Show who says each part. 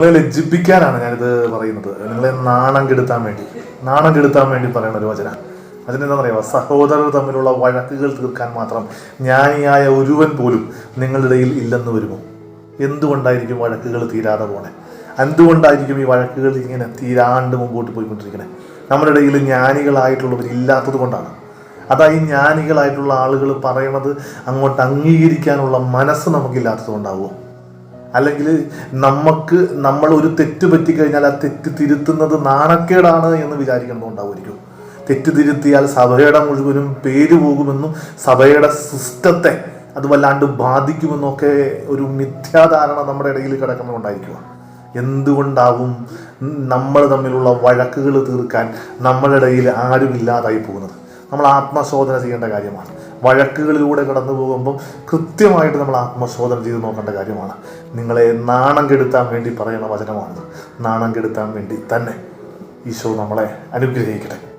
Speaker 1: നിങ്ങളെ ലജ്ജിപ്പിക്കാനാണ് ഞാനിത് പറയുന്നത്. നിങ്ങളെ നാണം കെടുത്താൻ വേണ്ടി. നാണം കെടുത്താൻ വേണ്ടി പറയുന്ന ഒരു വചന. അതിനെന്താ പറയുക? സഹോദരർ തമ്മിലുള്ള വഴക്കുകൾ തീർക്കാൻ മാത്രം ജ്ഞാനിയായ ഒരുവൻ പോലും നിങ്ങളുടെ ഇടയിൽ ഇല്ലെന്ന് വരുമോ? എന്തുകൊണ്ടായിരിക്കും വഴക്കുകൾ തീരാതെ പോണേ? എന്തുകൊണ്ടായിരിക്കും ഈ വഴക്കുകൾ ഇങ്ങനെ തീരാണ്ട് മുമ്പോട്ട് പോയിക്കൊണ്ടിരിക്കണേ? നമ്മുടെ ഇടയിൽ ജ്ഞാനികളായിട്ടുള്ളവർ ഇല്ലാത്തത് കൊണ്ടാണ്. അതായി ജ്ഞാനികളായിട്ടുള്ള ആളുകൾ പറയണത് അങ്ങോട്ട് അംഗീകരിക്കാനുള്ള മനസ്സ് നമുക്കില്ലാത്തത് കൊണ്ടാവുമോ? അല്ലെങ്കിൽ നമുക്ക് നമ്മൾ ഒരു തെറ്റ് പറ്റിക്കഴിഞ്ഞാൽ ആ തെറ്റ് തിരുത്തുന്നത് നാണക്കേടാണ് എന്ന് വിചാരിക്കേണ്ടതുണ്ടാവുമായിരിക്കും തെറ്റ് തിരുത്തിയാൽ സഭയുടെ മുഴുവനും പേര് പോകുമെന്നും സഭയുടെ സിസ്റ്റത്തെ അത് വല്ലാണ്ട് ബാധിക്കുമെന്നൊക്കെ ഒരു മിഥ്യാധാരണ നമ്മുടെ ഇടയിൽ കിടക്കുന്നുണ്ടായിരിക്കുക എന്തുകൊണ്ടാവും നമ്മൾ തമ്മിലുള്ള വഴക്കുകൾ തീർക്കാൻ നമ്മുടെ ഇടയിൽ ആരും ഇല്ലാതായി പോകുന്നത്? നമ്മൾ ആത്മശോധന ചെയ്യേണ്ട കാര്യമാണ്. വഴക്കുകളിലൂടെ കടന്നു പോകുമ്പം കൃത്യമായിട്ട് നമ്മൾ ആത്മശോധന ചെയ്ത് നോക്കേണ്ട കാര്യമാണ്. നിങ്ങളെ നാണം കെടുത്താൻ വേണ്ടി പറയുന്ന വചനമാണ്. നാണം കെടുത്താൻ വേണ്ടി തന്നെ ഈശോ നമ്മളെ അനുഗ്രഹിക്കട്ടെ.